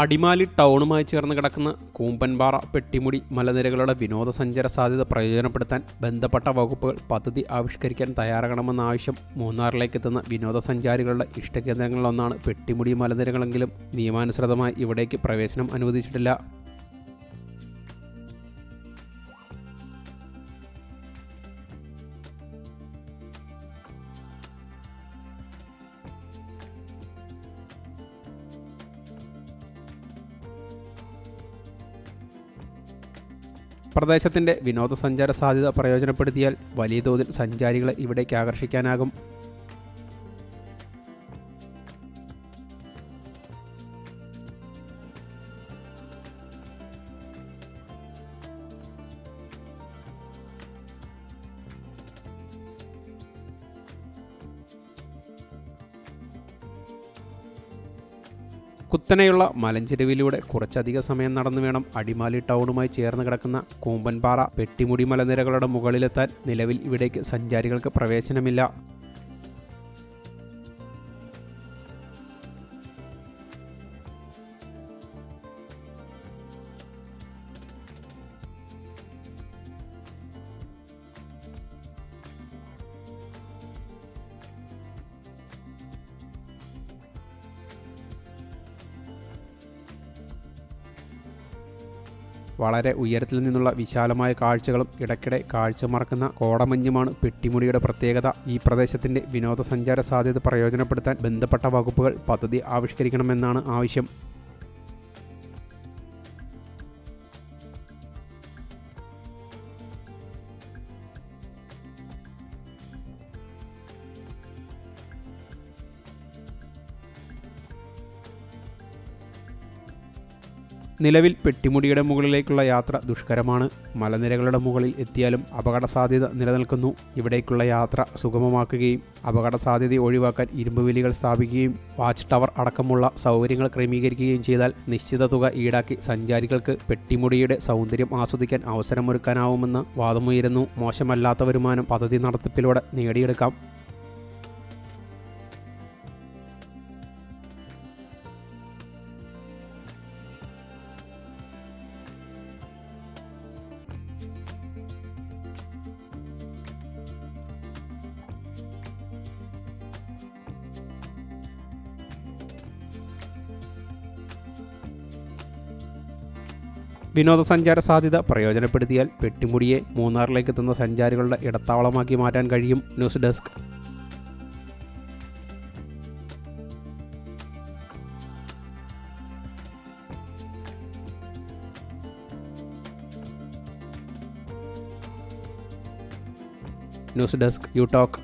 അടിമാലി ടൗണുമായി ചേർന്ന് കിടക്കുന്ന കൂമ്പൻപാറ പെട്ടിമുടി മലനിരകളുടെ വിനോദസഞ്ചാര സാധ്യത പ്രയോജനപ്പെടുത്താൻ ബന്ധപ്പെട്ട വകുപ്പുകൾ പദ്ധതി ആവിഷ്കരിക്കാൻ തയ്യാറാകണമെന്ന ആവശ്യം മൂന്നാറിലേക്ക് എത്തുന്ന വിനോദസഞ്ചാരികളുടെ ഇഷ്ടകേന്ദ്രങ്ങളിലൊന്നാണ് പെട്ടിമുടി മലനിരകളെങ്കിലും നിയമാനുസൃതമായി ഇവിടേക്ക് പ്രവേശനം അനുവദിച്ചിട്ടില്ല. പ്രദേശത്തിന്റെ വിനോദസഞ്ചാര സാധ്യത പ്രയോജനപ്പെടുത്തിയാൽ വലിയ തോതിൽ സഞ്ചാരികളെ ഇവിടേക്ക് ആകർഷിക്കാനാകും. കുത്തനെയുള്ള മലഞ്ചെരുവിലൂടെ കുറച്ചധിക സമയം നടന്നു വേണം അടിമാലി ടൗണുമായി ചേർന്ന് കിടക്കുന്ന കൂമ്പൻപാറ പെട്ടിമുടി മലനിരകളുടെ മുകളിലെത്താൻ നിലവിൽ ഇവിടേക്ക് സഞ്ചാരികൾക്ക് പ്രവേശനമില്ല. വളരെ ഉയരത്തിൽ നിന്നുള്ള വിശാലമായ കാഴ്ചകളും ഇടയ്ക്കിടെ കാഴ്ച മറക്കുന്ന കോടമഞ്ഞുമാണ് പെട്ടിമുടിയുടെ പ്രത്യേകത. ഈ പ്രദേശത്തിന്റെ വിനോദസഞ്ചാര സാധ്യത പ്രയോജനപ്പെടുത്താൻ ബന്ധപ്പെട്ട വകുപ്പുകൾ പദ്ധതി ആവിഷ്കരിക്കണമെന്നാണ് ആവശ്യം. നിലവിൽ പെട്ടിമുടിയുടെ മുകളിലേക്കുള്ള യാത്ര ദുഷ്കരമാണ്. മലനിരകളുടെ മുകളിൽ എത്തിയാലും അപകട സാധ്യത നിലനിൽക്കുന്നു. ഇവിടേക്കുള്ള യാത്ര സുഗമമാക്കുകയും അപകട സാധ്യത ഒഴിവാക്കാൻ ഇരുമ്പുവേലികൾ സ്ഥാപിക്കുകയും വാച്ച് ടവർ അടക്കമുള്ള സൗകര്യങ്ങൾ ക്രമീകരിക്കുകയും ചെയ്താൽ നിശ്ചിത തുക ഈടാക്കി സഞ്ചാരികൾക്ക് പെട്ടിമുടിയുടെ സൗന്ദര്യം ആസ്വദിക്കാൻ അവസരമൊരുക്കാനാവുമെന്ന് വാദമുയരുന്നു. മോശമല്ലാത്ത വരുമാനം പദ്ധതി നടത്തിപ്പിലൂടെ നേടിയെടുക്കാം. വിനോദസഞ്ചാര സാധ്യത പ്രയോജനപ്പെടുത്തിയാൽ പെട്ടിമുടിയെ മൂന്നാറിലേക്ക് എത്തുന്ന സഞ്ചാരികളുടെ ഇടത്താവളമാക്കി മാറ്റാൻ കഴിയും news desk. News desk U talk